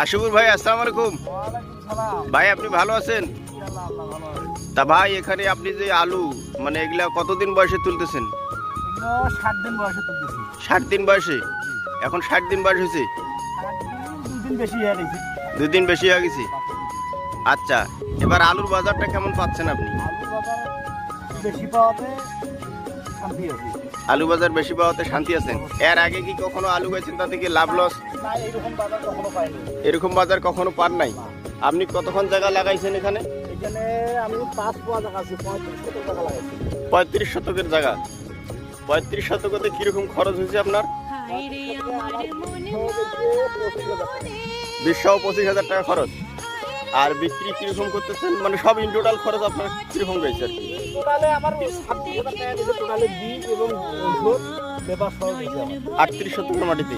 আশিকুর ভাই, আসসালামু আলাইকুম। ভাই, আপনি ভালো আছেন? তা ভাই, এখানে আপনি যে আলু মানে এগুলা কতদিন বয়সে তুলতেছেন? ষাট দিন বয়সে ষাট দিন বয়সে এখন ষাট দিন বয়স হয়েছে? দুদিন বেশি হয়ে গেছে। আচ্ছা এবার আলুর বাজারটা কেমন পাচ্ছেন আপনি? বেশি পাওয়াতে আলু বাজার বেশি পাওয়াতে শান্তি আছেন এর আগে কি কখনো আলু গেছেন তা থেকে লাভ লস এরকম বাজার কখনো পান নাই। আপনি কতক্ষণ জায়গা লাগাইছেন এখানে? পঁয়ত্রিশ শতকের জায়গা। পঁয়ত্রিশ শতকতে কীরকম খরচ হয়েছে আপনার? বিশ পঁচিশ হাজার টাকা খরচ। আর বিক্রি কীরকম করতেছেন? মানে সব ইন টোটাল খরচ আপনার কীরকম গেছে আর কি? টোটালে আমার টোটালে বীজ এবং লেবার সহ আটত্রিশ শতকের মাটিতে।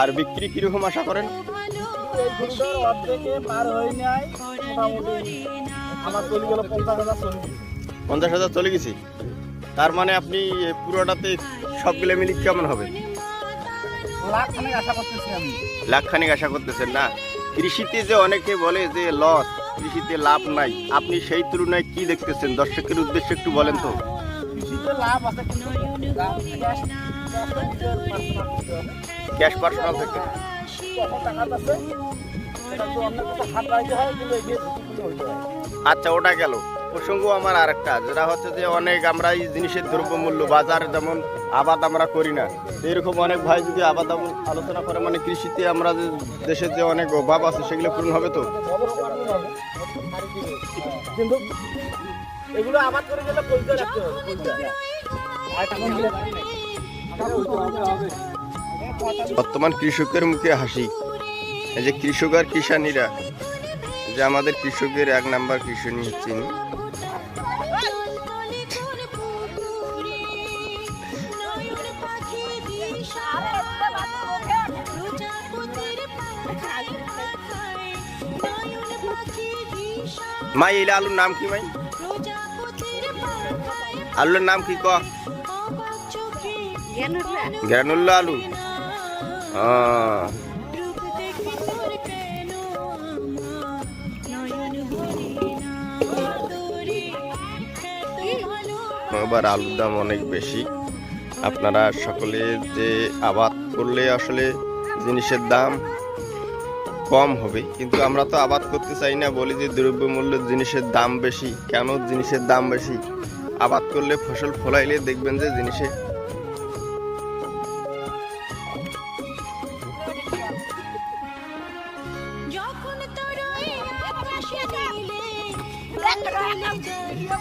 আর বিক্রি কীরকম আশা করেন? এই গরুটার অর্ধেকে পার হয়ে নেয় মোটামুটি আমার চলে গেল পঞ্চাশ হাজার চলে গেছে পঞ্চাশ হাজার চলে গেছি? তার মানে আপনি পুরোটাতে সবগুলো মিলে কেমন হবে? লাখখানিক আশা করতেছেন না? কৃষিতে যে অনেকে বলে যে লস। কৃষিতে লাভ নাই। আপনি সেই তুলনায় কি দেখতেছেন? দর্শকের উদ্দেশ্যে একটু বলেন তো। ক্যাশ পার্সোনাল থেকে। আচ্ছা ওটা গেল। প্রসঙ্গ আমার আর একটা যেটা হচ্ছে যে অনেক আমরা এই জিনিসের দ্রব্যমূল্য বাজার যেমন আবাদ আমরা করি না এরকম অনেক ভাই যদি আবাদ আলোচনা করে মানে কৃষিতে আমরা যে দেশের যে অনেক অভাব আছে সেগুলো পূরণ হবে তো। কিন্তু এগুলো আবাদ করে গেলে রাখতে হবে বর্তমান কৃষকের মুখে হাসি। এই যে কৃষক আর কিষানীরা যে আমাদের কৃষকের এক নাম্বার কৃষণী হচ্ছে ইনি। মাই এই আলুর নাম কি মাই? আলুর নাম কি ক? গ্রানুল্লা আলু। আহ, এবার আলুর দাম অনেক বেশি। আপনারা সকলে যে আবাদ করলে আসলে জিনিসের দাম কম হবে, কিন্তু আমরা তো আবাদ করতে চাই না, বলি যে দ্রব্যমূল্য জিনিসের দাম বেশি। কেন জিনিসের দাম বেশি? আবাদ করলে ফসল ফলাইলে দেখবেন যে জিনিসে